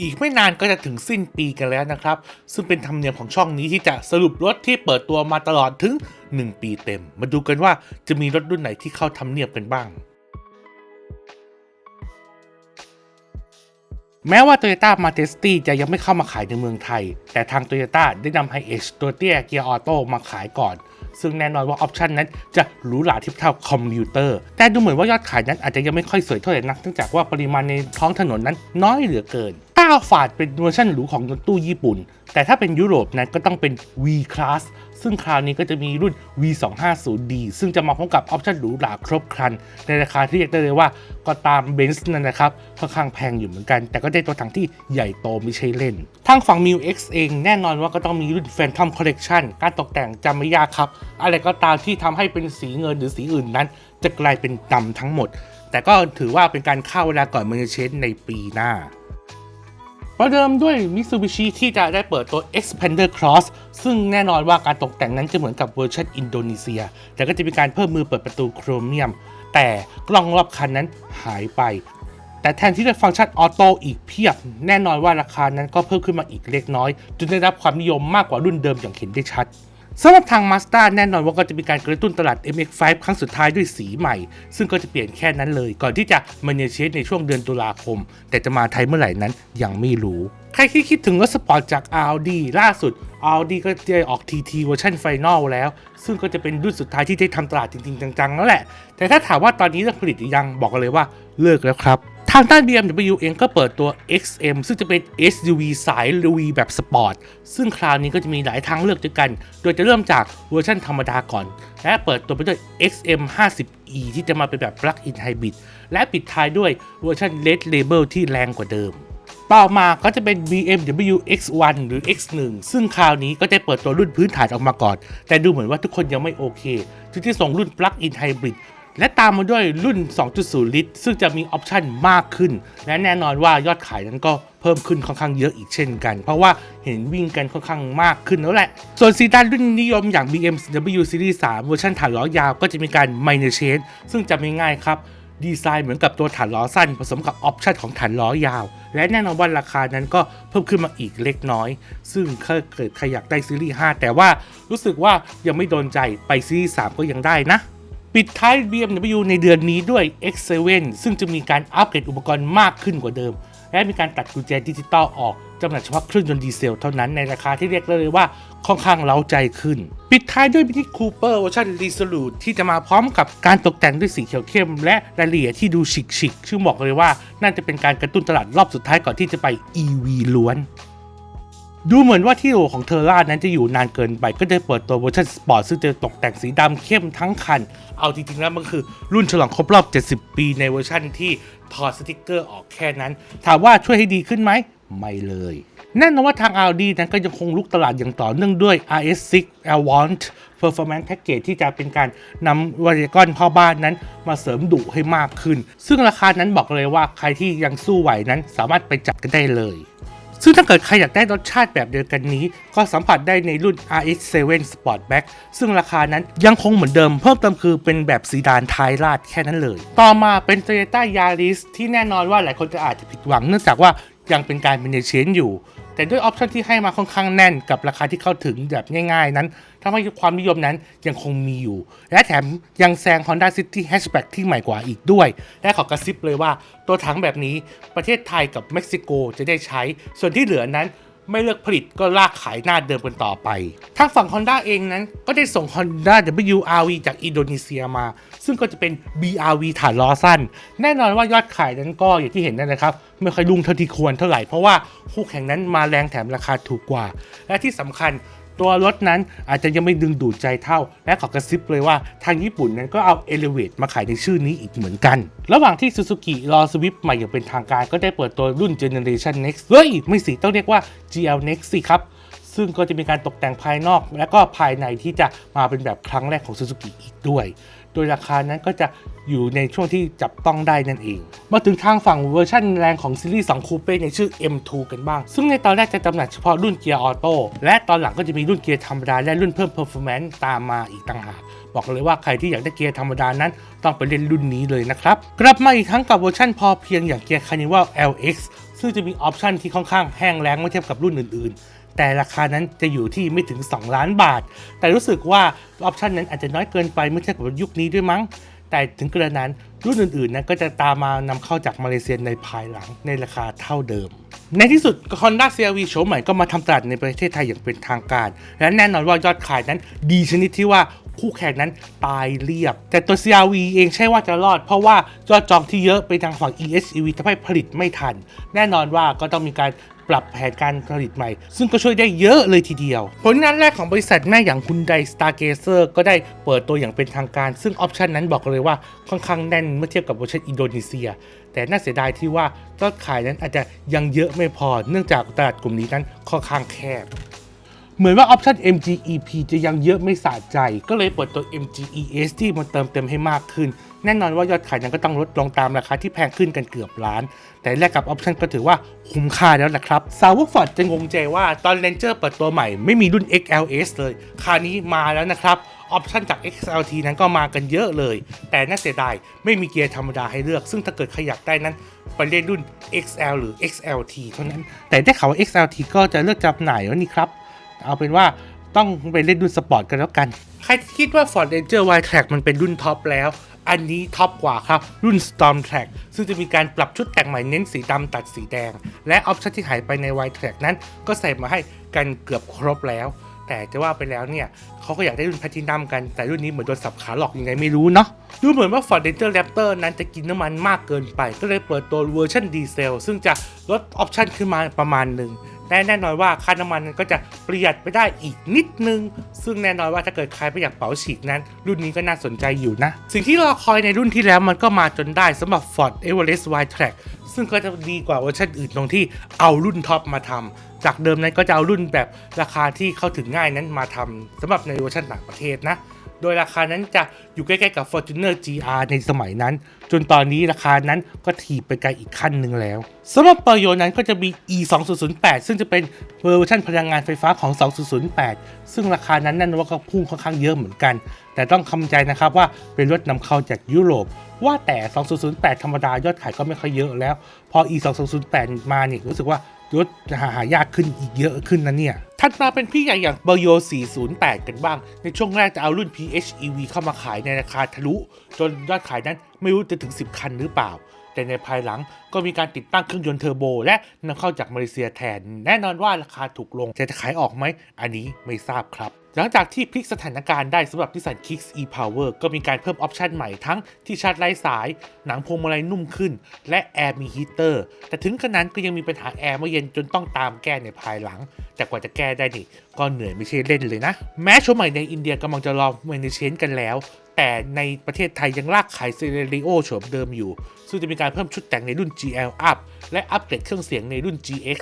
อีกไม่นานก็จะถึงสิ้นปีกันแล้วนะครับ ซึ่งเป็นธรรมเนียมของช่องนี้ที่จะสรุปรถที่เปิดตัวมาตลอดถึง 1 ปีเต็ม มาดูกันว่าจะมีรถรุ่นไหนที่เข้าทำเนียบกันบ้าง แม้ว่า Toyota m a t e s t y จะยังไม่เข้ามาขายในเมืองไทย แต่ทาง Toyota ได้นำ Hi-Ace ตัวเตี้ยเกียร์ออโต้มาขายก่อน ซึ่งแน่นอนว่าออปชันนั้นจะหรูหราเทียบเท่าคอมพิวเตอร์ แต่ดูเหมือนว่ายอดขายนั้นอาจจะยังไม่ค่อยสวยเท่าไหร่นักเนื่องจากว่าปริมาณในท้องถนนนั้นน้อยเหลือเกินถ้าเอาฝาดเป็นเวอร์ชันหรูของรถตู้ญี่ปุ่น แต่ถ้าเป็นยุโรปนั้นก็ต้องเป็น V Class ซึ่งคราวนี้ก็จะมีรุ่น V250D ซึ่งจะมาพร้อมกับออปชันหรูหราครบครัน ในราคาที่เรียกได้เลยว่าก็ตามเบนซ์นั่นนะครับค่อนข้างแพงอยู่เหมือนกัน แต่ก็ได้ตัวถังที่ใหญ่โตไม่ใช่เล่น ทางฝั่ง m ิ X เองแน่นอนว่าก็ต้องมีรุ่น Phantom Collection การตกแต่งจำไม่ยากครับ อะไรก็ตามที่ทำให้เป็นสีเงินหรือสีอื่นนั้น จะกลายเป็นดำทั้งหมด แต่ก็ถือว่าเป็นการเข้าเวลาก่อนเมันจะเชนในปีหน้า ประเดิมด้วย Mitsubishi ที่จะได้เปิดตัว Expander Cross ซึ่งแน่นอนว่าการตกแต่งนั้นจะเหมือนกับเวอร์ชันอินโดนีเซีย แต่ก็จะมีการเพิ่มมือเปิดประตูโครเมียม แต่กล้องรอบคันนั้นหายไป แต่แทนที่จะฟังก์ชันออโต้อีกเพียบ แน่นอนว่าราคานั้นก็เพิ่มขึ้นมาอีกเล็กน้อย จนได้รับความนิยมมากกว่ารุ่นเดิมอย่างเห็นได้ชัด สำหรับทาง Mazda แน่นอนว่าก็จะมีการกระตุ้นตลาด MX5 ครั้งสุดท้ายด้วยสีใหม่ ซึ่งก็จะเปลี่ยนแค่นั้นเลย ก่อนที่จะมาเนเชสในช่วงเดือนตุลาคม แต่จะมาไทยเมื่อไหร่นั้นยังไม่รู้ ใครที่คิดถึงรถสปอร์ตจาก Audi ล่าสุด Audi ก็จะออก TT เวอร์ชันไฟนอลแล้ว ซึ่งก็จะเป็นรุ่นสุดท้ายที่ได้ทำตลาดจริงๆ จังๆแล้วแหละ แต่ถ้าถามว่าตอนนี้เลิกผลิตหรือยังบอกกันเลยว่าเลิกแล้วครับ ทางด้าน BMW เองก็เปิดตัว XM ซึ่งจะเป็น SUV สาย V แบบสปอร์ต ซึ่งคราวนี้ก็จะมีหลายทางเลือกด้วยกัน โดยจะเริ่มจากเวอร์ชันธรรมดาก่อน และเปิดตัวไปด้วย XM 50e ที่จะมาเป็นแบบ Plug-in Hybrid และปิดท้ายด้วยเวอร์ชัน Red Label ที่แรงกว่าเดิม ต่อมาก็จะเป็น BMW X1 หรือ X1 ซึ่งคราวนี้ก็ได้เปิดตัวรุ่นพื้นฐานออกมาก่อน แต่ดูเหมือนว่าทุกคนยังไม่โอเคจึงที่ส่งรุ่น Plug-in Hybrid และตามมาด้วยรุ่น 2.0 ลิตร ซึ่งจะมีออปชันมากขึ้น และแน่นอนว่ายอดขายนั้นก็เพิ่มขึ้นค่อนข้างเยอะอีกเช่นกัน เพราะว่าเห็นวิ่งกันค่อนข้างมากขึ้นแล้วแหละ ส่วนซีดานรุ่นนิยมอย่าง BMW Series 3 เวอร์ชันฐานล้อยาวก็จะมีการ minor change ซึ่งจะไม่ง่ายครับดีไซน์เหมือนกับตัวฐานล้อสั้น ผสมกับออปชันของฐานล้อยาว และแน่นอนว่าราคานั้นก็เพิ่มขึ้นมาอีกเล็กน้อย ซึ่งถ้าเกิดใครอยากได้ซีรีส์ 5 แต่ว่ารู้สึกว่ายังไม่โดนใจไปซีรีส์ 3 ก็ยังได้นะ ปิดท้าย BMW ในเดือนนี้ด้วย X7 ซึ่งจะมีการอัปเกรดอุปกรณ์มากขึ้นกว่าเดิม และมีการตัดกุญแจดิจิตอลออกจำหน่ายเฉพาะเครื่องยนต์ดีเซลเท่านั้นในราคาที่เรียกได้เลยว่าค่อนข้างเล้าใจขึ้น ปิดท้ายด้วย Mini Cooper เวอร์ชัน Resolute ที่จะมาพร้อมกับการตกแต่งด้วยสีเขียวเข้ม และรายละเอียดที่ดูชิคๆซึ่งบอกเลยว่าน่าจะเป็นการกระตุ้นตลาดรอบสุดท้ายก่อนที่จะไป EV ล้วน ดูเหมือนว่าที่โหลของเทอร่านั้นจะอยู่นานเกินไป ก็ได้เปิดตัวเวอร์ชันสปอร์ตซึ่งจะตกแต่งสีดำเข้มทั้งคัน เอาจริงๆแล้วมันคือรุ่นฉลองครบรอบ 70 ปีในเวอร์ชันที่ถอดสติกเกอร์ออกแค่นั้น ถามว่าช่วยให้ดีขึ้นไหม ไม่เลยแน่นอนว่าทาง Audi นั้นก็ยังคงลุกตลาดอย่างต่อเนื่องด้วย RS6 Avant Performance Package ที่จะเป็นการนำวาริกอนพ่อบ้านนั้นมาเสริมดุให้มากขึ้น ซึ่งราคานั้นบอกเลยว่าใครที่ยังสู้ไหวนั้นสามารถไปจัดกันได้เลย ซึ่งถ้าเกิดใครอยากได้รสชาติแบบเดียวกันนี้ ก็สัมผัสได้ในรุ่น RX7 Sportback ซึ่งราคานั้นยังคงเหมือนเดิม เพิ่มเติมคือเป็นแบบซีดานท้ายราดแค่นั้นเลย ต่อมาเป็น Toyota Yaris ที่แน่นอนว่าหลายคนจะอาจจะผิดหวังเนื่องจากว่ายังเป็นการเป็นเชนอยู่ แต่ด้วยออปชันที่ให้มาค่อนข้างแน่นกับราคาที่เข้าถึงแบบง่ายๆ นั้นทำให้ความนิยมนั้นยังคงมีอยู่ และแถมยังแซง Honda City Hatchback ที่ใหม่กว่าอีกด้วย และขอกระซิบเลยว่าตัวถังแบบนี้ประเทศไทยกับเม็กซิโกจะได้ใช้ ส่วนที่เหลือนั้น ไม่เลิกผลิตก็ลากขายหน้าเดิมกันต่อไปทางฝั่ง Honda เองนั้น ก็ได้ส่ง Honda WRV จากอินโดนีเซียมา ซึ่งก็จะเป็น BRV ฐานล้อสั้น แน่นอนว่ายอดขายนั้นก็อย่างที่เห็นนั่นนะครับ ไม่ค่อยรุ่งเท่าที่ควรเท่าไหร่เพราะว่าคู่แข่งนั้นมาแรงแถมราคาถูกกว่า และที่สำคัญ ตัวรถนั้นอาจจะยังไม่ดึงดูดใจเท่า และขอกระซิบเลยว่าทางญี่ปุ่นนั้นก็เอา Elevate มาขายในชื่อนี้อีกเหมือนกัน ระหว่างที่ Suzuki รอสวิปใหม่อย่างเป็นทางการก็ได้เปิดตัวรุ่น Generation Next เฮ้ย ไม่สิต้องเรียกว่า GL Next สิครับซึ่งก็จะมีการตกแต่งภายนอก และก็ภายในที่จะมาเป็นแบบครั้งแรกของ Suzuki อีกด้วย ดยราคานั้นก็จะอยู่ในช่วงที่จับต้องได้นั่นเอง มาถึงทางฝั่งเวอร์ชันแรงของซีรีส์2คูเป้ในชื่อ M2 กันบ้าง ซึ่งในตอนแรกจะจำหน่ายเฉพาะรุ่นเกียร์ออโต้และตอนหลังก็จะมีรุ่นเกียร์ธรรมดาและรุ่นเพิ่ม performance ตามมาอีกต่างหากบอกเลยว่าใครที่อยากได้เกียร์ธรรมดานั้น ต้องไปเล่นรุ่นนี้เลยนะครับ กลับมาอีกครั้งกับเวอร์ชันพอเพียงอย่างเกียร์ Carnival LX ซึ่งจะมีออปชันที่ค่อนข้างแห้งแล้งเมื่อเทียบกับรุ่นอื่นๆ แต่ราคานั้นจะอยู่ที่ไม่ถึง 2 ล้านบาท แต่รู้สึกว่าออปชันนั้นอาจจะน้อยเกินไปเมื่อเทียบกับยุคนี้ด้วยมั้ง แต่ถึงกระนั้นรุ่นอื่นๆนั้นก็จะตามมานำเข้าจากมาเลเซียในภายหลังในราคาเท่าเดิม ในที่สุด Honda CR-V โฉมใหม่ก็มาทำตลาดในประเทศไทยอย่างเป็นทางการ และแน่นอนว่ายอดขายนั้นดีชนิดที่ว่าคู่แข่งนั้นตายเรียบ แต่ตัว CR-V เองใช่ว่าจะรอด เพราะว่ายอดจองที่เยอะไปทางฝั่ง EHEV ทำให้ผลิตไม่ทัน แน่นอนว่าก็ต้องมีการ ปรับแผนการผลิตใหม่ ซึ่งก็ช่วยได้เยอะเลยทีเดียว ผลงานแรกของบริษัทแม่อย่างคุณไดสตาร์เกเซอร์ก็ได้เปิดตัวอย่างเป็นทางการ ซึ่งออปชันนั้นบอกเลยว่าค่อนข้างแน่นเมื่อเทียบกับเวอร์ชันอินโดนีเซีย แต่น่าเสียดายที่ว่ายอดขายนั้นอาจจะยังเยอะไม่พอ เนื่องจากตลาดกลุ่มนี้นั้นค่อนข้างแคบ เหมือนว่าออปชัน MGEP จะยังเยอะไม่สะใจ ก็เลยเปิดตัว MGES ที่มาเติมเต็มให้มากขึ้น แน่นอนว่ายอดขายนั้นก็ต้องลดลงตามราคาที่แพงขึ้นกันเกือบล้าน แต่แลกกับออปชันก็ถือว่าคุ้มค่าแล้วนะครับ สาวกฟอร์ดจะงงใจว่าตอน Ranger เปิดตัวใหม่ไม่มีรุ่น XLS เลย คราวนี้มาแล้วนะครับออปชันจาก XLT นั้นก็มากันเยอะเลย แต่น่าเสียดายไม่มีเกียร์ธรรมดาให้เลือก ซึ่งถ้าเกิดใครอยากได้นั้นไปเล่นรุ่น XL หรือ XLT เท่านั้น แต่ได้ข่าวว่า XLT ก็จะเลือกจำหน่ายแล้วนี่ครับ เอาเป็นว่าต้องไปเล่นรุ่นสปอร์ตกันแล้วกัน ใครคิดว่า Ford Ranger Y Track มันเป็นรุ่นท็อปแล้ว อันนี้ท็อปกว่าครับ รุ่น Storm Track ซึ่งจะมีการปรับชุดแต่งใหม่เน้นสีดำตัดสีแดง และออปชั่นที่หายไปใน Y Track นั้น ก็ใส่มาให้กันเกือบครบแล้ว แต่จะว่าไปแล้วเนี่ยเขาก็อยากได้รุ่นแพทินัมกัน แต่รุ่นนี้เหมือนโดนสับขาหลอกยังไงไม่รู้เนาะดูเหมือนว่า Ford Ranger Raptor นั้นจะกินน้ำมันมากเกินไป ก็เลยเปิดตัวเวอร์ชันดีเซลซึ่งจะลดออปชั่นขึ้นมาประมาณหนึ่ง แต่แน่นอนว่าค่าน้ำมันก็จะประหยัดไปได้อีกนิดนึง ซึ่งแน่นอนว่าถ้าเกิดใครไม่อยากเป๋าฉีกนั้น รุ่นนี้ก็น่าสนใจอยู่นะ สิ่งที่รอคอยในรุ่นที่แล้วมันก็มาจนได้สำหรับ Ford Everest Y Track ซึ่งก็จะดีกว่าเวอร์ชันอื่นตรงที่เอารุ่นท็อปมาทำจากเดิมนั้นก็จะเอารุ่นแบบราคาที่เข้าถึงง่ายนั้นมาทำสำหรับในเวอร์ชันต่างประเทศนะ โดยราคานั้นจะอยู่ใกล้ๆกับ Fortuner GR ในสมัยนั้น จนตอนนี้ราคานั้นก็ถีบไปไกลอีกขั้นหนึ่งแล้วสำหรับเปอร์โยนั้นก็จะมี E 2 0 0 8ซึ่งจะเป็นเวอร์ชันพลังงานไฟฟ้าของ 2008 ซึ่งราคานั้นนั่นว่าก็พุ่งค่อนข้างเยอะเหมือนกัน แต่ต้องคำใจนะครับว่าเป็นรถนำเข้าจากยุโรป ว่าแต่ 2008 ธรรมดายอดขายก็ไม่ค่อยเยอะแล้ว พอ E 2008มาเนี่ยรู้สึกว่า ยศจะหาหายากขึ้นอีกเยอะขึ้นนะเนี่ย ถัดมาเป็นพี่ใหญ่อย่างเบโย 408 กันบ้าง ในช่วงแรกจะเอารุ่น PHEV เข้ามาขายในราคาทะลุ จนยอดขายนั้นไม่รู้จะถึง 10 คันหรือเปล่า แต่ในภายหลังก็มีการติดตั้งเครื่องยนต์เทอร์โบ และนำเข้าจากมาเลเซียแทน แน่นอนว่าราคาถูกลง จะขายออกไหม อันนี้ไม่ทราบครับ หลังจากที่พลิกสถานการณ์ได้สำหรับนิสสัน Kicks e-Power ก็มีการเพิ่มออปชันใหม่ทั้งที่ชาร์จไร้สาย หนังพวงมาลัยนุ่มขึ้น และแอร์มีฮีเตอร์ แต่ถึงขนาดก็ยังมีปัญหาแอร์ไม่เย็นจนต้องตามแก้ในภายหลัง แต่กว่าจะแก้ได้นี่ก็เหนื่อยไม่ใช่เล่นเลยนะ แม้โฉมใหม่ในอินเดียกำลังจะรอเมนเชนกันแล้ว แต่ในประเทศไทยยังลากขายเซเรริโอโฉมเดิมอยู่ ซึ่งจะมีการเพิ่มชุดแต่งในรุ่น GL Up และอัปเกรดเครื่องเสียงในรุ่น GX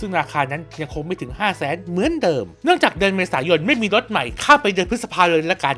ซึ่งราคานั้นยังคงไม่ถึง 5 0 0แสนเหมือนเดิม เนื่องจากเดือนเมษายนไม่มีรถใหม่ข้าไปเดือนพฤษภาเลยละกัน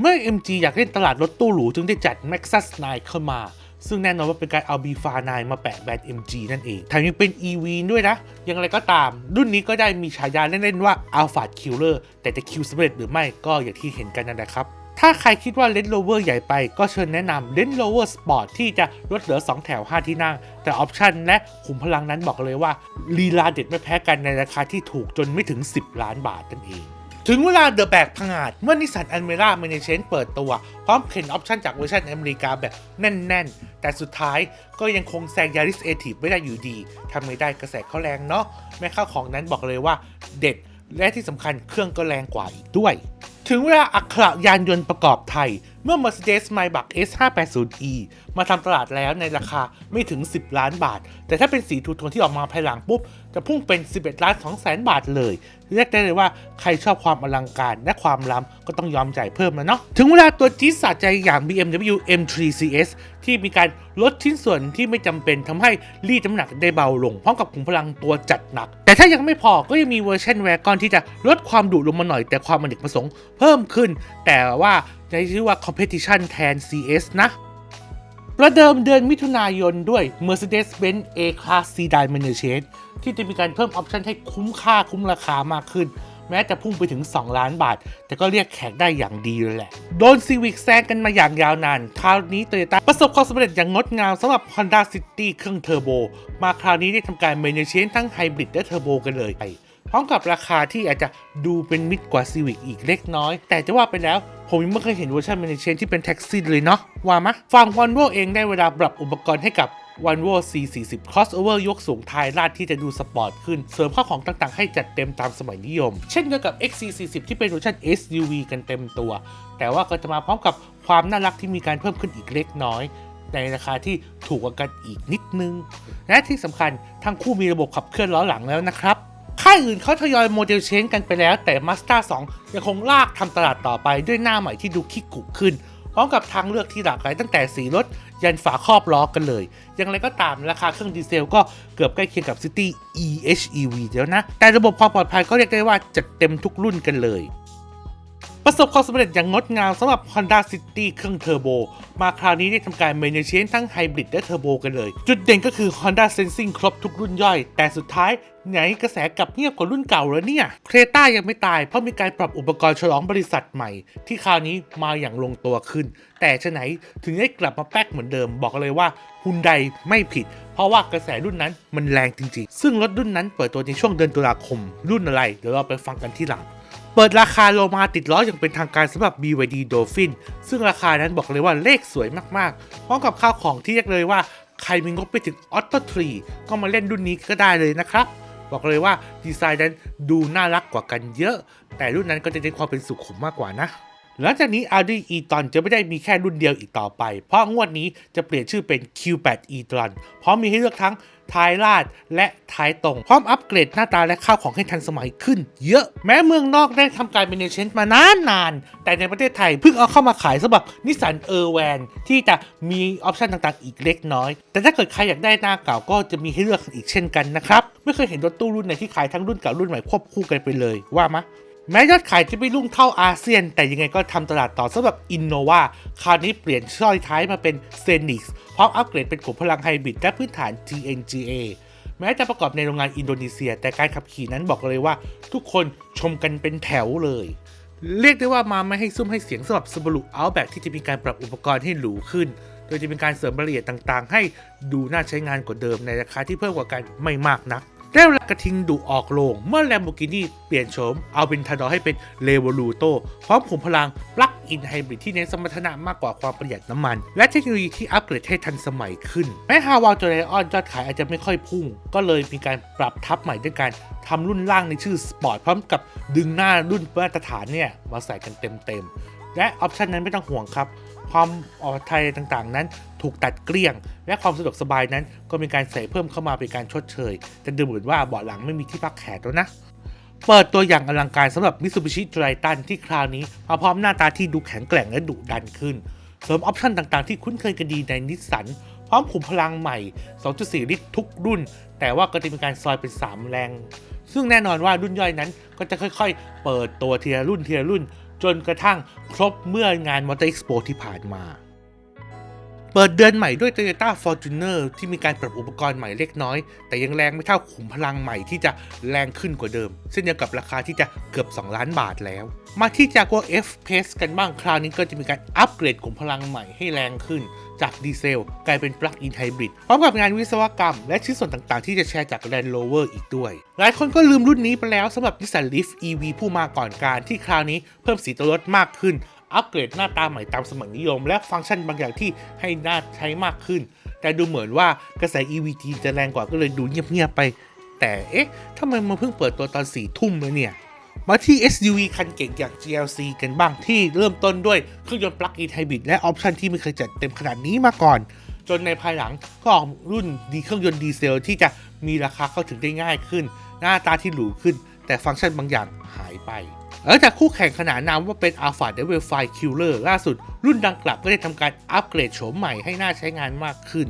เมื่อ MG อยากเล่นตลาดรถตู้หรูจึงได้จัด Maxus 9 เข้ามา ซึ่งแน่นอนว่าเป็นการเอา B-Fa 9มาแปะแบรนด์ MG นั่นเองแถมยังเป็น EV ด้วยนะ อย่างไรก็ตาม รุ่นนี้ก็ได้มีฉายาเล่นๆว่า Alpha Killer แต่จะคิวสำเร็จหรือไม่ก็อย่างที่เห็นกันนั่นแหละครับ ถ้าใครคิดว่า Range Rover ใหญ่ไปก็เชิญแนะนำ Range Rover Sport ที่จะลดเหลือ 2 แถว 5 ที่นั่ง แต่ออปชันและขุมพลังนั้นบอกเลยว่าลีลาเด็ดไม่แพ้กันในราคาที่ถูกจนไม่ถึง 10 ล้านบาทนั่นเองถึงเวลาเดอะแบกพังอาจเมื่อนิสสันอันเมร่าเมเนเชนเปิดตัว พร้อมเข็นออปชันจากเวอร์ชันอเมริกาแบบแน่น ๆ แต่สุดท้ายก็ยังคงแซงยาริสเอทีฟไม่ได้อยู่ดีทำไม่ได้กระแสเขาแรงเนาะแม้ข้าวของนั้นบอกเลยว่าเด็ด และที่สำคัญเครื่องก็แรงกว่าอีกด้วย ถึงเวลาอักขระยานยนต์ประกอบไทยเมื่อ Mercedes Maybach S580e มาทำตลาดแล้วในราคาไม่ถึง 10 ล้านบาท แต่ถ้าเป็นสีทูโทนที่ออกมาภายหลังปุ๊บ จะพุ่งเป็น 11 ล้าน2แสนบาทเลยเรียกได้เลยว่าใครชอบความอลังการและความล้ำก็ต้องยอมจ่ายเพิ่มแล้วเนาะถึงเวลาตัวจี๊ดสะใจอย่าง BMW M3 CS ที่มีการลดชิ้นส่วนที่ไม่จำเป็นทำให้รีดน้ำหนักได้เบาลงพร้อมกับขุมพลังตัวจัดหนัก แต่ถ้ายังไม่พอก็ยังมีเวอร์ชันแวร์กอนที่จะลดความดุลงมาหน่อยแต่ความอเนกประสงค์เพิ่มขึ้น แต่ว่า ในชื่อว่า Competition แทน CS นะประเดิมเดือนมิถุนายนด้วย Mercedes-Benz A-Class Sedan Miniature ที่จะมีการเพิ่มออปชันให้คุ้มค่าคุ้มราคามากขึ้น แม้จะพุ่งไปถึง 2 ล้านบาท แต่ก็เรียกแขกได้อย่างดีเลยแหละ โดน Civic แซงกันมาอย่างยาวนาน คราวนี้ Toyota ประสบความสำเร็จอย่างงดงามสำหรับ Honda City เครื่องเทอร์โบ มาคราวนี้ได้ทำการ Miniature ทั้งไฮบริดและเทอร์โบกันเลย พร้อมกับราคาที่อาจจะดูเป็นมิตรกว่า Civic อีกเล็กน้อย แต่จะว่าไปแล้วผมยังไม่เคยเห็นเวอร์ชัน Miniature ที่เป็นแท็กซี่เลยเนาะว่ามะฝั่ง Volvo เองได้เวลาปรับอุปกรณ์ให้กับ Volvo C40 Crossover ยกสูงท้ายลาดที่จะดูสปอร์ตขึ้น เสริมข้าวของต่างๆ ให้จัดเต็มตามสมัยนิยม เช่นเดียวกับ XC40 ที่เป็นเวอร์ชัน SUV กันเต็มตัว แต่ว่าก็จะมาพร้อมกับความน่ารักที่มีการเพิ่มขึ้นอีกเล็กน้อย ในราคาที่ถูกกว่ากันอีกนิดนึง และที่สำคัญทั้งคู่มีระบบขับเคลื่อนล้อหลังแล้วนะครับ ค่ายอื่นเขาทยอยโมเดลเชนกันไปแล้ว แต่ Mazda 2 ยังคงลากทำตลาดต่อไปด้วยหน้าใหม่ที่ดูคิกกุขึ้น พร้อมกับทางเลือกที่หลากหลายตั้งแต่สีรถ ยันฝาครอบล้อกันเลย อย่างไรก็ตามราคาเครื่องดีเซลก็เกือบใกล้เคียงกับ City EHEV แล้วนะ แต่ระบบความปลอดภัยก็เรียกได้ว่าจัดเต็มทุกรุ่นกันเลย ประสบความสำเร็จอย่างงดงามสำหรับ Honda City เครื่องเทอร์โบ มาคราวนี้ได้ทำการ m a n a g e ทั้งไฮบริดและเทอร์โบกันเลย จุดเด่นก็คือ Honda Sensing ครบทุกรุ่นย่อย แต่สุดท้ายไหนกระแสกลับเงียบกว่ารุ่นเก่าแล้วเนี่ย เครต้ายังไม่ตายเพราะมีการปรับอุปกรณ์ฉลองบริษัทใหม่ ที่คราวนี้มาอย่างลงตัวขึ้น แต่ชะไหนถึงได้กลับมาแป๊กเหมือนเดิมบอกเลยว่าฮุนไดไม่ผิด เพราะว่ากระแสรุ่นนั้นมันแรงจริงๆ ซึ่งรถรุ่นนั้นเปิดตัวในช่วงเดือนตุลาคม รุ่นอะไร เดี๋ยวเราไปฟังกันที่หลัง เปิดราคาโลมาติดล้ออย่างเป็นทางการสำหรับ BYD Dolphin ซึ่งราคานั้นบอกเลยว่าเลขสวยมากๆ พร้อมกับข้าวของที่เรียกเลยว่า ใครมีงบไปถึง Auto 3 ก็มาเล่นรุ่นนี้ก็ได้เลยนะครับ บอกเลยว่าดีไซน์นั้นดูน่ารักกว่ากันเยอะ แต่รุ่นนั้นก็จะได้ความเป็นสุขุมมากกว่านะหลังจากนี้ Audi e-tron จะไม่ได้มีแค่รุ่นเดียวอีกต่อไป เพราะงวดนี้จะเปลี่ยนชื่อเป็น Q8 e-tron พร้อมมีให้เลือกทั้ง ท้ายลาด และท้ายตรง พร้อมอัปเกรดหน้าตาและข้าวของให้ทันสมัยขึ้น เยอะ แม้เมืองนอกได้ทำการเป็นเชนมานานนาน แต่ในประเทศไทยเพิ่งเอาเข้ามาขายสำหรับนิสสันเออร์แวนที่จะมีออปชันต่างๆ อีกเล็กน้อย แต่ถ้าเกิดใครอยากได้หน้าเก่าก็จะมีให้เลือกอีกเช่นกันนะครับ ไม่เคยเห็นรถตู้รุ่นไหนที่ขายทั้งรุ่นเก่ารุ่นใหม่ควบคู่กันไปเลยว่ามะ แม้ยอดขายจะไม่รุ่งเท่าอาเซียน แต่ยังไงก็ทำตลาดต่อสำหรับ Innova คราวนี้เปลี่ยนช่อยท้ายมาเป็น Xenix พร้อมอัปเกรดเป็นกลุ่มพลังไฮบริดและพื้นฐาน TNGA แม้จะประกอบในโรงงานอินโดนีเซีย แต่การขับขี่นั้นบอกเลยว่า ทุกคนชมกันเป็นแถวเลย เรียกได้ว่ามาไม่ให้ซุ้มให้เสียงสำหรับ Subaru Outback ที่จะมีการปรับอุปกรณ์ให้หรูขึ้น โดยจะเป็นการเสริมรายละเอียดต่างๆ ให้ดูน่าใช้งานกว่าเดิมในราคาที่เพิ่มกว่ากันไม่มากนัก ได้เวลากระทิงดุออกโรงเมื่อ Lamborghini เปลี่ยนโฉมเอาเป็นทาดอให้เป็น r e v o l u t o พร้อมขุมพลังปลั๊กอินไฮบริดที่เน้นสมรรถนะมากกว่าความประหยัดน้ำมัน และเทคโนโลยีที่อัปเกรดให้ทันสมัยขึ้น แม้ฮาวาจ r เ i ออนยอดขายอาจจะไม่ค่อยพุ่ง ก็เลยมีการปรับทับใหม่ด้วยการทำรุ่นล่างในชื่อสปอร์ตพร้อมกับดึงหน้ารุ่นมาตรฐานเนี่ยมาใส่กันเต็มๆและออปชันนั้นไม่ต้องห่วงครับความปลอดภัยต่างๆ นั้น ถูกตัดเกลี้ยง และความสะดวกสบายนั้น ก็มีการใส่เพิ่มเข้ามาเป็นการชดเชย แต่ดูเหมือนว่าเบาะหลังไม่มีที่พักแขกแล้วนะเปิดตัวอย่างอลังการสำหรับ Mitsubishi Triton ที่คราวนี้มาพร้อมหน้าตาที่ดูแข็งแกร่งและดุดันขึ้น เสริมออปชันต่างๆที่คุ้นเคยกันดีในนิสสันพร้อมขุมพลังใหม่ 2.4 ลิตรทุกรุ่น แต่ว่าก็จะมีการซอยเป็น 3 แรง ซึ่งแน่นอนว่ารุ่นย่อยนั้นก็จะค่อยๆ เปิดตัวทีละรุ่นทีละรุ่น จนกระทั่งครบเมื่องาน Motor Expo ที่ผ่านมา เปิดเดือนใหม่ด้วย Toyota Fortuner ที่มีการปรับอุปกรณ์ใหม่เล็กน้อย แต่ยังแรงไม่เท่าขุมพลังใหม่ที่จะแรงขึ้นกว่าเดิม เช่นเดียวกับราคาที่จะเกือบ 2 ล้านบาทแล้ว มาที่ Jaguar F-Pace กันบ้างคราวนี้ก็จะมีการอัปเกรดขุมพลังใหม่ให้แรงขึ้น จากดีเซลกลายเป็นปลั๊กอินไฮบริดพร้อมกับงานวิศวกรรม และชิ้นส่วนต่างๆ ที่จะแชร์จาก Land Rover อีกด้วย หลายคนก็ลืมรุ่นนี้ไปแล้วสำหรับ Nissan Leaf EV ผู้มาก่อนการที่คราวนี้เพิ่มสีตัวรถมากขึ้น อัปเกรดหน้าตาใหม่ตามสมัยนิยม และฟังก์ชันบางอย่างที่ให้น่าใช้มากขึ้น แต่ดูเหมือนว่ากระแส EV จีนจะแรงกว่าก็เลยดูเงียบๆไป แต่เอ๊ะทำไมมันเพิ่งเปิดตัวตอนสี่ทุ่มเลยเนี่ย มาที่ SUV คันเก่งอย่าง GLC กันบ้างที่เริ่มต้นด้วยเครื่องยนต์ปลั๊กอินไฮบริดและออปชันที่ไม่เคยจัดเต็มขนาดนี้มาก่อนจนในภายหลังก็ออกรุ่นดีเครื่องยนต์ดีเซลที่จะมีราคาเข้าถึงได้ง่ายขึ้น หน้าตาที่หรูขึ้น แต่ฟังก์ชันบางอย่างหายไป หลังจากคู่แข่งขนานนามว่าเป็น Alpha Devil f i Killer ล่าสุด รุ่นดังกลับก็ได้ทำการอัปเกรดโฉมใหม่ให้น่าใช้งานมากขึ้น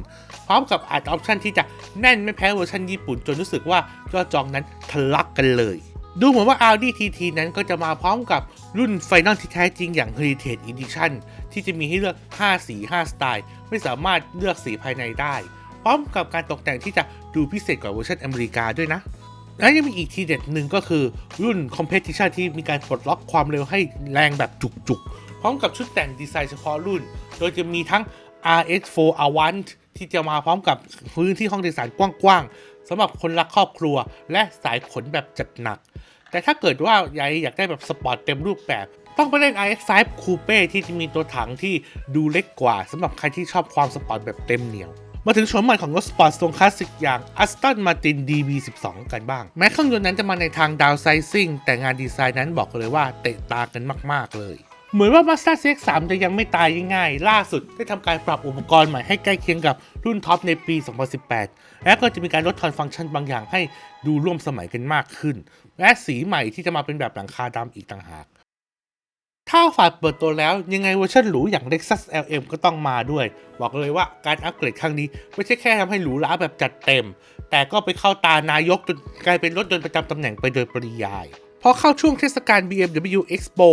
พร้อมกับอัดออปชันที่จะแน่นไม่แพ้เวอร์ชันญี่ปุ่นจนรู้สึกว่ายอดจองนั้นทะลักกันเลย ดูเหมือนว่า Audi TT นั้นก็จะมาพร้อมกับรุ่น Final ที่แท้จริงอย่าง Heritage Edition ที่จะมีให้เลือก 5 สี 5 สไตล์ ไม่สามารถเลือกสีภายในได้ พร้อมกับการตกแต่งที่จะดูพิเศษกว่าเวอร์ชันอเมริกาด้วยนะ และยังมีอีกทีเด็ดหนึ่งก็คือรุ่น Competition ที่มีการปลดล็อกความเร็วให้แรงแบบจุกๆ พร้อมกับชุดแต่งดีไซน์เฉพาะรุ่น โดยจะมีทั้ง RS4 Avant ที่จะมาพร้อมกับพื้นที่ห้องโดยสารกว้างๆสำหรับคนรักครอบครัว และสายขนแบบจัดหนัก แต่ถ้าเกิดว่ายากอยากได้แบบสปอร์ตเต็มรูปแบบ ต้องไปเล่น RX5 Coupe ที่จะมีตัวถังที่ดูเล็กกว่าสำหรับใครที่ชอบความสปอร์ตแบบเต็มเหนียว มาถึงโฉมใหม่ของรถสปอร์ตทรงคลาสสิกอย่าง Aston Martin DB12 กันบ้าง แม้เครื่องยนต์นั้นจะมาในทางดาวไซซิ่งแต่งานดีไซน์นั้นบอกเลยว่าเตะตากันมาก ๆ เลย เหมือนว่า Mazda CX-3 จะยังไม่ตายง่ายๆ ล่าสุดได้ทำการปรับอุปกรณ์ใหม่ให้ใกล้เคียงกับรุ่นท็อปในปี 2018 และก็จะมีการลดทอนฟังก์ชันบางอย่างให้ดูร่วมสมัยกันมากขึ้น และสีใหม่ที่จะมาเป็นแบบหลังคาดำอีกต่างหาก ถ้าฝาดเปิดตัวแล้วยังไงเวอร์ชันหรูอย่าง Lexus LM ก็ต้องมาด้วย บอกเลยว่าการอัปเกรดครั้งนี้ ไม่ใช่แค่ทำให้หรูหราแบบจัดเต็ม แต่ก็ไปเข้าตานายกจนกลายเป็นรถยนต์ประจำตำแหน่งไปโดยปริยาย พอเข้าช่วงเทศกาล BMW Expo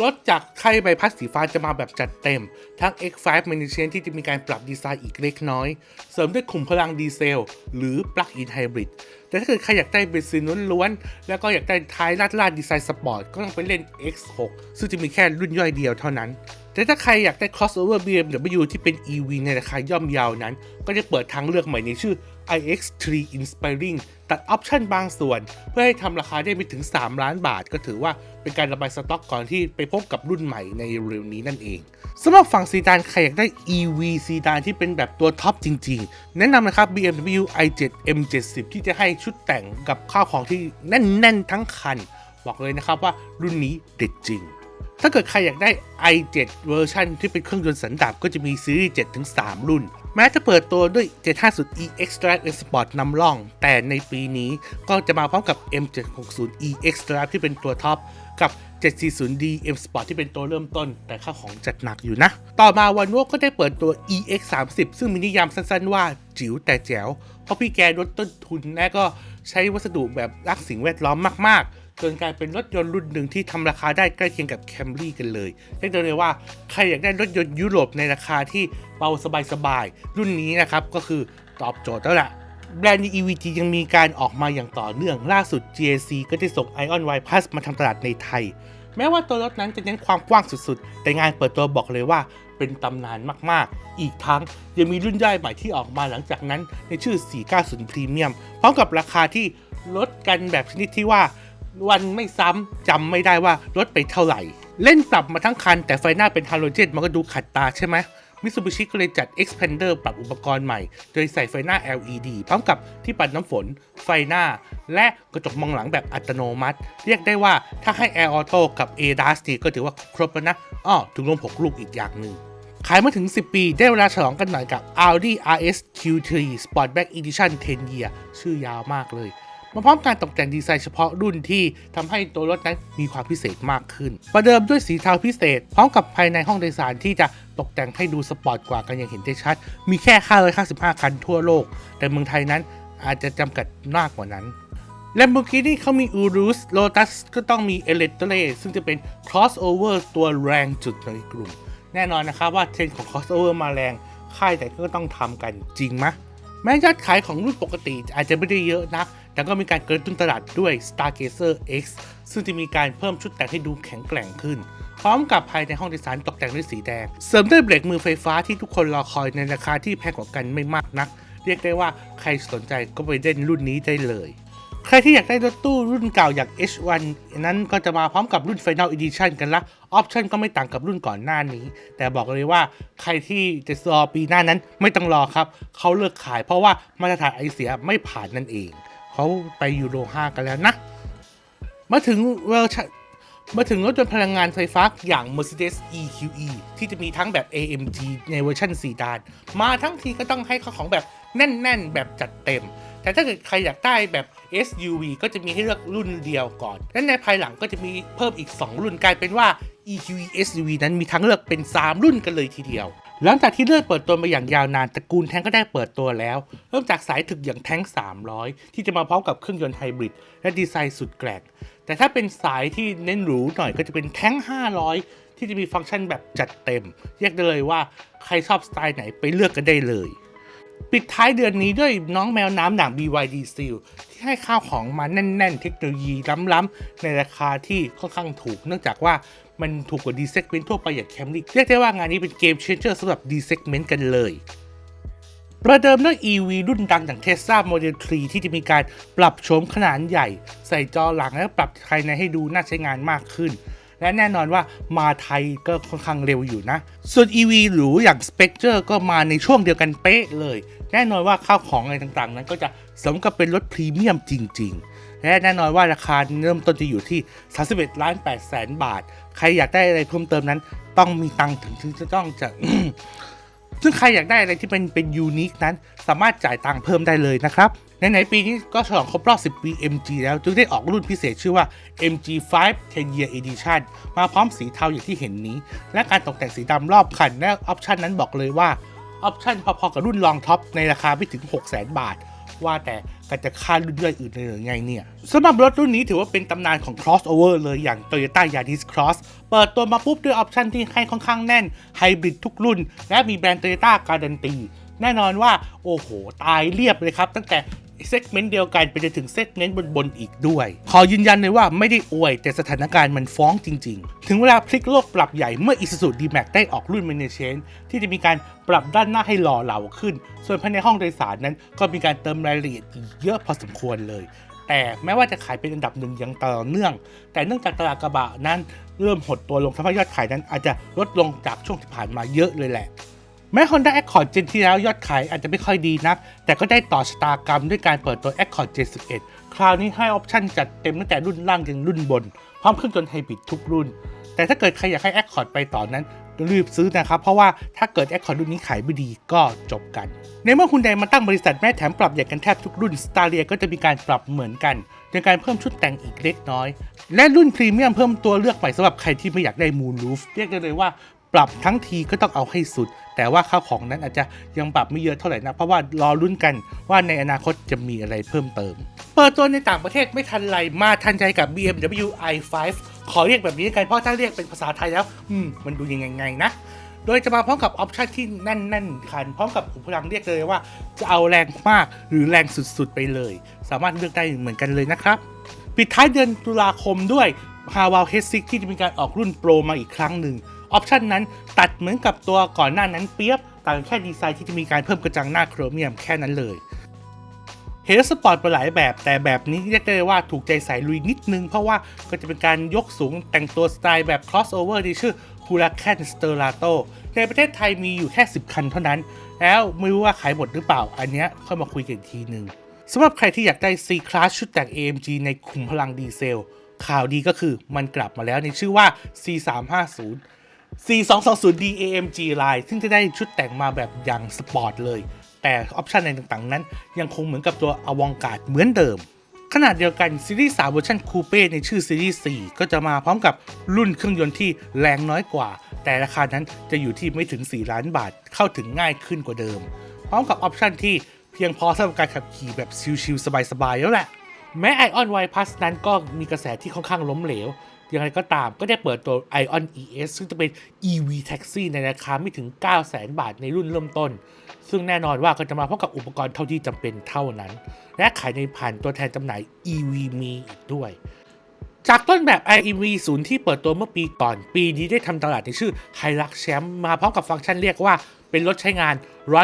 รถจากไทยใบพัดสีฟ้าจะมาแบบจัดเต็ม ทั้ง X5 m i n i t i o n ที่จะมีการปรับดีไซน์อีกเล็กน้อย เสริมด้วยขุมพลังดีเซล หรือ Plug-in Hybrid แต่ถ้าเกิดใครอยากได้เบนซินล้วนๆ แล้วก็อยากได้ท้ายลาดลาดดีไซน์สปอร์ต ก็ต้องไปเล่น X6 ซึ่งจะมีแค่รุ่นย่อยเดียวเท่านั้น แต่ถ้าใครอยากได้ crossover BMW ที่เป็น EV ในราคาย่อมเยาวนั้น ก็จะเปิดทางเลือกใหม่ในชื่อ iX3 Inspiring ตัดออปชั่นบางส่วน เพื่อให้ทำราคาได้ไม่ถึง 3 ล้านบาท ก็ถือว่าเป็นการระบายสต็อกก่อนที่ไปพบกับรุ่นใหม่ในเร็วนี้นั่นเองสำหรับฝั่งซีดานใครอยากได้ EV ซีดานที่เป็นแบบตัวท็อปจริงๆ แนะนำนะครับ BMW i7 M70 ที่จะให้ชุดแต่งกับข้าวของที่แน่นๆทั้งคัน บอกเลยนะครับว่ารุ่นนี้เด็ดจริง ถ้าเกิดใครอยากได้ i7 เวอร์ชันที่เป็นเครื่องยนต์สันดาปก็จะมีซีรีส์7ถึง3รุ่น แม้จะเปิดตัวด้วย 750 e Extra N Sport นำร่อง แต่ในปีนี้ก็จะมาพร้อมกับ M760 e Extra ที่เป็นตัวท็อป กับ 740D M Sport ที่เป็นตัวเริ่มต้น แต่ค่าของจัดหนักอยู่นะ ต่อมาวันวก็ได้เปิดตัว EX30 ซึ่งมีนิยามสั้นๆว่าจิ๋วแต่แจ๋ว เพราะพี่แกลดต้นทุนและก็ใช้วัสดุแบบรักสิ่งแวดล้อมมากๆ จนกลายเป็นรถยนต์รุ่นหนึ่งที่ทำราคาได้ใกล้เคียงกับ Camry กันเลยเรียกได้เลยว่าใครอยากได้รถยนต์ยุโรปในราคาที่เบาสบายๆรุ่นนี้นะครับก็คือตอบโจทย์แล้วล่ะแบรนด์ EVG ยังมีการออกมาอย่างต่อเนื่องล่าสุด GAC ก็ได้ส่ง Ion Y Plus มาทำตลาดในไทย แม้ว่าตัวรถนั้นจะเน้นความกว้างสุดๆ แต่งานเปิดตัวบอกเลยว่าเป็นตำนานมากๆ อีกทั้งยังมีรุ่นย่อยใหม่ที่ออกมาหลังจากนั้นในชื่อ 490 Premium พร้อมกับราคาที่ลดกันแบบชนิดที่ว่า วันไม่ซ้ำจำไม่ได้ว่าลดไปเท่าไหร่ เล่นปรับมาทั้งคันแต่ไฟหน้าเป็นฮาโลเจนมันก็ดูขัดตาใช่ไหมมิ t ูบิชิก็เลยจัด Expander ปรับอุปกรณ์ใหม่ โดยใส่ไฟหน้า LED พร้อมกับที่ปัดน้ำฝน ไฟหน้า และกระจกมองหลังแบบอัตโนมัติ เรียกได้ว่าถ้าให้ Air Auto กับ ADAS นี่ก็ถือว่าครบแล้วนะอ้อถึงลม6ลูกอีกอย่างหนึ่งขายมาถึง 10 ปี ได้เวลาฉลองกันหน่อยกับ Audi RS Q3 Sportback Edition 10 Year ชื่อยาวมากเลย มาพร้อมการตกแต่งดีไซน์เฉพาะรุ่นที่ทำให้ตัวรถนั้นมีความพิเศษมากขึ้น ประเดิมด้วยสีเทาพิเศษ พร้อมกับภายในห้องโดยสารที่จะตกแต่งให้ดูสปอร์ตกว่ากันอย่างเห็นได้ชัด มีแค่ 555 คันทั่วโลก แต่เมืองไทยนั้นอาจจะจำกัดมากกว่านั้น Lamborghini เขามี Urus Lotus ก็ต้องมี e l e t r e ซึ่งจะเป็น crossover ตัวแรงจุดในกลุ่ม แน่นอนนะครับว่าเทรนด์ของ crossover มาแรง ค่ายแต่ก็ต้องทำกันจริงไหม แม้ยอดขายของรุ่นปกติอาจจะไม่ได้เยอะนัก แต่ก็มีการกระตุ้นตลาดด้วย Stargazer X ซึ่งจะมีการเพิ่มชุดแต่งให้ดูแข็งแกร่งขึ้น พร้อมกับภายในห้องโดยสารตกแต่งด้วยสีแดง เสริมด้วยเบรกมือไฟฟ้าที่ทุกคนรอคอยในราคาที่แพงกว่ากันไม่มากนัก เรียกได้ว่าใครสนใจก็ไปเล่นรุ่นนี้ได้เลย ใครที่อยากได้รถตู้รุ่นเก่าอย่าง H1 นั้นก็จะมาพร้อมกับรุ่น Final Edition กันละออปชั่นก็ไม่ต่างกับรุ่นก่อนหน้านี้ แต่บอกเลยว่าใครที่จะรอปีหน้านั้นไม่ต้องรอครับ เขาเลิกขายเพราะว่ามาตรฐานไอเสียไม่ผ่านนั่นเอง เขาไปยูโร 5 กันแล้วนะ มาถึงเวอร์ชันมาถึงรถยนต์พลังงานไฟฟ้าอย่าง Mercedes EQE ที่จะมีทั้งแบบ AMG ในเวอร์ชัน4ดาน มาทั้งทีก็ต้องให้ข้าของแบบแน่น ๆ แบบจัดเต็ม แต่ถ้าเกิดใครอยากได้แบบ SUV ก็จะมีให้เลือกรุ่นเดียวก่อน และในภายหลังก็จะมีเพิ่มอีก 2 รุ่นกลายเป็นว่า EQE SUV นั้นมีทั้งเลือกเป็น 3 รุ่นกันเลยทีเดียว หลังจากที่เลือนเปิดตัวมาอย่างยาวนานตระกูลแท้งก็ได้เปิดตัวแล้ว เริ่มจากสายถึกอย่างแท้ง 300 ที่จะมาพร้อมกับเครื่องยนต์ไฮบริดและดีไซน์สุดแกร่งแต่ถ้าเป็นสายที่เน้นหรูหน่อยก็จะเป็นแท้ง 500 ที่จะมีฟังก์ชันแบบจัดเต็มเรียกได้เลยว่าใครชอบสไตล์ไหนไปเลือกกันได้เลย ปิดท้ายเดือนนี้ด้วยน้องแมวน้ำหนัง BYD Seal ที่ให้ข้าวของมาแน่น ๆ เทคโนโลยีล้ำ ๆ ในราคาที่ค่อนข้างถูก เนื่องจากว่ามันถูกกว่า D segment ทั่วไปอย่าง Camry เรียกได้ว่างานนี้เป็นเกม changer สำหรับ D segment กันเลยประเดิมด้วย EV รุ่นดังอย่าง Tesla Model 3 ที่จะมีการปรับโฉมขนาดใหญ่ ใส่จอหลังและปรับภายในให้ดูน่าใช้งานมากขึ้น และแน่นอนว่ามาไทยก็ค่อนข้างเร็วอยู่นะ ส่วน EV หรูอย่าง Spectre ก็มาในช่วงเดียวกันเป๊ะเลย แน่นอนว่าข้าวของอะไรต่างๆ นั้นก็จะสมกับเป็นรถพรีเมียมจริง ๆและแน่นอนว่าราคาเริ่มต้นจะอยู่ที่ 31ล้าน8แสนบาท ใครอยากได้อะไรเพิ่มเติมนั้น ต้องมีตังค์ถึงจะต้องจะ ซึ่งใครอยากได้อะไรที่เป็นเป็นยูนิคนั้น สามารถจ่ายตังค์เพิ่มได้เลยนะครับ ไหนๆปีนี้ก็ฉลองครบรอบ 10 ปี MG แล้วจึงได้ออกรุ่นพิเศษชื่อว่า MG5 10 Year Edition มาพร้อมสีเทาอย่างที่เห็นนี้ และการตกแต่งสีดำรอบคันและออปชันนั้นบอกเลยว่าออปชันพอๆกับรุ่นรองท็อปในราคาไม่ถึง 600,000 บาท ว่าแต่กันจะค่ารุ่นย่อยอื่นเลยหรือไงเนี่ยสำหรับรถรุ่นนี้ถือว่าเป็นตำนานของ crossover เลยอย่าง Toyota Yaris Cross เปิดตัวมาปุ๊บด้วยออปชันที่ให้ค่อนข้างแน่นไฮบริดทุกรุ่น และมีแบรนด์ Toyota การันตีแน่นอนว่า โอ้โห ตายเรียบเลยครับ ตั้งแต่ เซกเมนต์เดียวกันไปจนถึงเซกเมนต์บนๆอีกด้วย ขอยืนยันเลยว่าไม่ได้อวย แต่สถานการณ์มันฟ้องจริง ๆ ถึงเวลาพลิกโลกปรับใหญ่เมื่อ Isuzu D-Max ได้ออกรุ่น m a n a g e n ที่จะมีการปรับด้านหน้าให้หล่อเหลาขึ้น ส่วนภายในห้องโดยสารนั้นก็มีการเติมรายละเอียดอีกเยอะพอสมควรเลย แต่แม้ว่าจะขายเป็นอันดับหนึ่งอย่างต่อเนื่อง แต่เนื่องจากตลาดกระบะนั้นเริ่มหดตัวลงทำให้ยอดขายนั้นอาจจะลดลงจากช่วงที่ผ่านมาเยอะเลยแหละ แม้ Honda Accord เจนที่แล้วยอดขายอาจจะไม่ค่อยดีนัก แต่ก็ได้ต่อชะตากรรมด้วยการเปิดตัว Accord 71คราวนี้ให้ออปชั่นจัดเต็มตั้งแต่รุ่นล่างถึงรุ่นบน พร้อมเครื่องยนต์ไฮบริดทุกรุ่น แต่ถ้าเกิดใครอยากให้ Accord ไปต่อนนั้นรีบซื้อนะครับ เพราะว่าถ้าเกิด Accord รุ่นนี้ขายไม่ดีก็จบกัน ในเมื่อคุณใดมาตั้งบริษัทแม่แถมปรับใหญ่กันแทบทุกรุ่น s t a r เ i a ก็จะมีการปรับเหมือนกันโดยการเพิ่มชุดแต่งอีกเล็กน้อย และรุ่นพรีเมียมเพิ่มตัวเลือกใหม่สำหรับใครที่ไม่อยากได้ Moon Roof เรียกได้เลยว่า ปรับทั้งทีก็ต้องเอาให้สุด แต่ว่าข้าวของนั้นอาจจะยังปรับไม่เยอะเท่าไหร่นะ เพราะว่ารอรุ่นกันว่าในอนาคตจะมีอะไรเพิ่มเติม เปิดตัวในต่างประเทศไม่ทันไรมาทันใจกับ BMW i5 ขอเรียกแบบนี้กันเพราะถ้าเรียกเป็นภาษาไทยแล้ว อืม มันดูยังไงไงนะโดยจะมาพร้อมกับออปชันที่แน่นๆคันพร้อมกับขุมพลังเรียกเลยว่า จะเอาแรงมากหรือแรงสุดๆไปเลย สามารถเลือกได้เหมือนกันเลยนะครับ ปิดท้ายเดือนตุลาคมด้วย h a w a l H6 ที่จะมีการออกรุ่นโปรมาอีกครั้งหนึ่ง ออปชันนั้นตัดเหมือนกับตัวก่อนหน้านั้นเปียบต่างแค่ดีไซน์ที่จะมีการเพิ่มกระจังหน้าโครเมียมแค่นั้นเลยเฮดสปอร์ตไปหลายแบบแต่แบบนี้เรียกได้ว่าถูกใจสายลุยนิดนึง เพราะว่าก็จะเป็นการยกสูงแต่งตัวสไตล์แบบ crossover ที่ชื่อ Huracan Sterlato ในประเทศไทยมีอยู่แค่ 10 คันเท่านั้น แล้วไม่รู้ว่าขายหมดหรือเปล่า อันเนี้ยค่อยมาคุยกันอีกทีนึงสำหรับใครที่อยากได้ C Class ชุดแต่ง AMG ในขุมพลังดีเซล ข่าวดีก็คือมันกลับมาแล้วในชื่อว่า C350 4220D AMG Line ซึ่งจะได้ชุดแต่งมาแบบอย่างสปอร์ตเลย แต่ออปชันในต่างๆ นั้น ยังคงเหมือนกับตัวอวองการ์ดเหมือนเดิม ขนาดเดียวกันซีรีส์3เวอร์ชันคูเป้ในชื่อซีรีส์4ก็จะมาพร้อมกับรุ่นเครื่องยนต์ที่แรงน้อยกว่า แต่ราคานั้นจะอยู่ที่ไม่ถึง 4 ล้านบาทเข้าถึงง่ายขึ้นกว่าเดิม พร้อมกับออปชันที่เพียงพอสำหรับการขับขี่แบบชิลๆสบายๆแล้วแหละแม้ Ion Y Plus นั้นก็มีกระแสที่ค่อนข้างล้มเหลว ย่างไรก็ตามก็ได้เปิดตัว Ion ES ซึ่งจะเป็น EV Taxi ในราคาไม่ถึง 900,000 บาทในรุ่นเริ่มต้น ซึ่งแน่นอนว่าก็จะมาพร้อมกับอุปกรณ์เท่าที่จำเป็นเท่านั้น และขายในผ่านตัวแทนจำหน่าย EV มีอีกด้วย จากต้นแบบ iEV 0 ที่เปิดตัวเมื่อปีก่อน ปีนี้ได้ทำตลาดในชื่อ Hilux Champ มาพร้อมกับฟังก์ชันเรียกว่าเป็นรถใช้งาน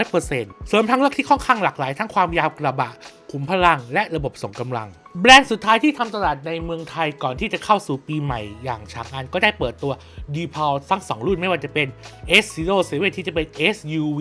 100%เสริมทั้งเลือกที่ค่อนข้างหลากหลายทั้งความยาวกระบะ ขุมพลัง และระบบส่งกำลัง แบรนด์สุดท้ายที่ทำตลาดในเมืองไทยก่อนที่จะเข้าสู่ปีใหม่ อย่างฉากอันก็ได้เปิดตัว d p a l ทั้ง 2 รุ่นไม่ว่าจะเป็น S07 ที่จะเป็น SUV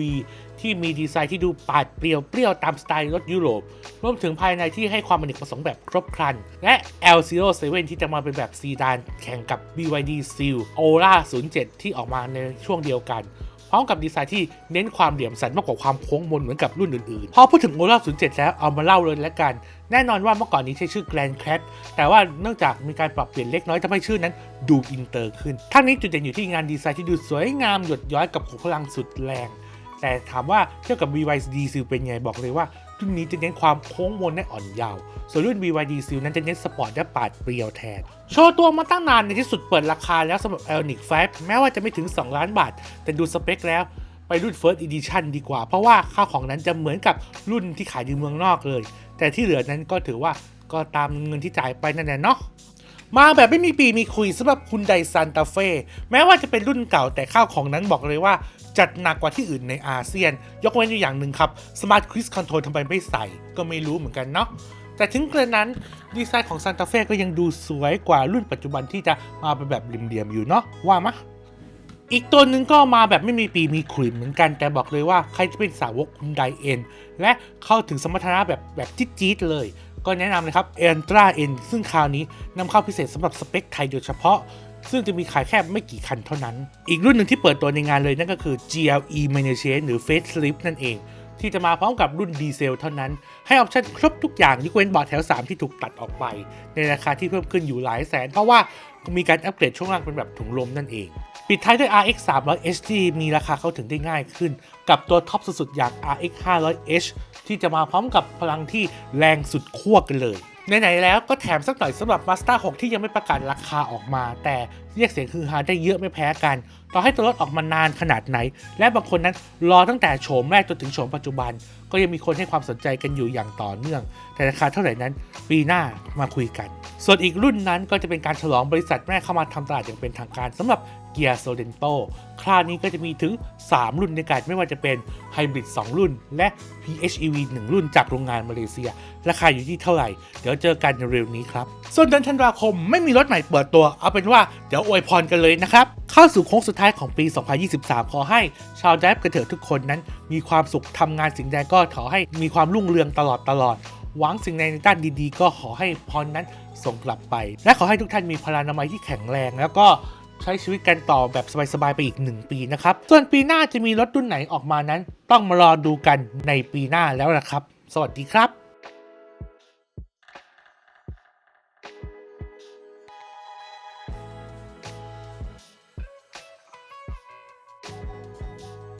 ที่มีดีไซน์ที่ดูปาดเปรียวเปรี้ยวตามสไตล์รถยุโรป รวมถึงภายในที่ให้ความอเนกประสงค์แบบครบครัน และ L07 ที่จะมาเป็นแบบซีดานแข่งกับ BYD Seal Aura 07 ที่ออกมาในช่วงเดียวกันพร้อมกับดีไซน์ที่เน้นความเหลี่ยมสันมากกว่าความโค้งมนเหมือนกับรุ่นอื่นๆ พอพูดถึง Aura 07 แล้วเอามาเล่าเลยแล้วกัน แน่นอนว่าเมื่อก่อนนี้ใช้ชื่อ Grand Cat แต่ว่าเนื่องจากมีการปรับเปลี่ยนเล็กน้อยทำให้ชื่อนั้นดูอินเตอร์ขึ้น ทั้งนี้จุดเด่นอยู่ที่งานดีไซน์ที่ดูสวยงามหยดย้อยกับขุมพลังสุดแรง แต่ถามว่าเทียบกับ BYD Seal เป็นไงบอกเลยว่ารุ่นนี้จะเน้นความโค้งมนและอ่อนเยาว์ ส่วนรุ่น BYD Seal นั้นจะเน้นสปอร์ตและปาดเปรียวแทน โชว์ตัวมาตั้งนานในที่สุดเปิดราคาแล้วสำหรับ Ioniq 5 แม้ว่าจะไม่ถึง 2 ล้านบาท แต่ดูสเปคแล้วไปรุ่น First Edition ดีกว่า เพราะว่าข้าวของนั้นจะเหมือนกับรุ่นที่ขายอยู่เมืองนอกเลย แต่ที่เหลือนั้นก็ถือว่าก็ตามเงินที่จ่ายไปนั่นแหละเนาะ มาแบบไม่มีปีมีคุยสำหรับคุณไดซันตาเฟ่แม้ว่าจะเป็นรุ่นเก่าแต่ข้าวของนั้นบอกเลยว่า จัดหนักกว่าที่อื่นในอาเซียน ยกเว้นอยู่อย่างหนึ่งครับ Smart Cruise Control ทำไมไม่ใส่ ก็ไม่รู้เหมือนกันเนาะแต่ถึงกระนั้นดีไซน์ของซันตาเฟ่ก็ยังดูสวยกว่ารุ่นปัจจุบันที่จะมาเป็นแบบเหลี่ยมๆอยู่เนาะว่ามะอีกตัวหนึ่งก็มาแบบไม่มีปีมีขลุ่ยเหมือนกัน แต่บอกเลยว่าใครที่เป็นสาวกคุณไดเอ็น และเข้าถึงสมรรถนะแบบแบบจี๊ดๆเลย ก็แนะนำเลยครับ e n t r a N ซึ่งคราวนี้นำเข้าพิเศษสำหรับสเปคไทยโดยเฉพาะ ซึ่งจะมีขายแค่ไม่กี่คันเท่านั้น อีกรุ่นหนึ่งที่เปิดตัวในงานเลยนั่นก็คือ GLE m a n a g e หรือ Facelift นั่นเอง ที่จะมาพร้อมกับรุ่นดีเซลเท่านั้น ให้ออปชั่นครบทุกอย่างยกเว้นเบาะแถว 3 ที่ถูกตัดออกไป ในราคาที่เพิ่มขึ้นอยู่หลายแสน เพราะว่า มีการอัปเกรดช่วงล่างเป็นแบบถุงลมนั่นเอง ปิดท้ายด้วย RX 300H มีราคาเข้าถึงได้ง่ายขึ้น กับตัวท็อปสุดๆ อย่าง RX 500 H ที่จะมาพร้อมกับพลังที่แรงสุดขั้วกันเลยไหนๆแล้วก็แถมสักหน่อยสำหรับ Mazda 6 ที่ยังไม่ประกาศราคาออกมา แต่เรียกเสียงคือฮาได้เยอะไม่แพ้กัน ต่อให้ตัวรถออกมานานขนาดไหน และบางคนนั้นรอตั้งแต่โฉมแรกจนถึงโฉมปัจจุบัน ก็ยังมีคนให้ความสนใจกันอยู่อย่างต่อเนื่อง แต่ราคาเท่าไหร่นั้นปีหน้ามาคุยกัน ส่วนอีกรุ่นนั้นก็จะเป็นการฉลองบริษัทแม่เข้ามาทำตลาดอย่างเป็นทางการสำหรับเกียร์โซเดนโตคราวนี้ก็จะมีถึง 3 รุ่นในการไม่ว่าจะเป็นไฮบริด2 รุ่น และ PHEV 1 รุ่นจากโรงงานมาเลเซีย ราคาอยู่ที่เท่าไหร่ เดี๋ยวเจอกันเร็วนี้ครับ ส่วนเดือนธันวาคมไม่มีรถใหม่เปิดตัว เอาเป็นว่าเดี๋ยวอวยพรกันเลยนะครับ เข้าสู่โค้งสุดท้ายของปี 2023 ขอให้ชาว d ดฟกระเถิดทุกคนนั้น มีความสุขทำงานสิ่งใดก็ขอให้มีความรุ่งเรืองตลอดตลอด หวังสิ่งใดในด้านดีๆ ก็ขอให้พรนั้นส่งกลับไป และขอให้ทุกท่านมีพลานามัยที่แข็งแรง แล้วก็ใช้ชีวิตกันต่อแบบสบาย ๆ ไปอีก 1 ปีนะครับ ส่วนปีหน้าจะมีรถรุ่นไหนออกมานั้น ต้องมารอดูกันในปีหน้าแล้วนะครับ สวัสดีครับ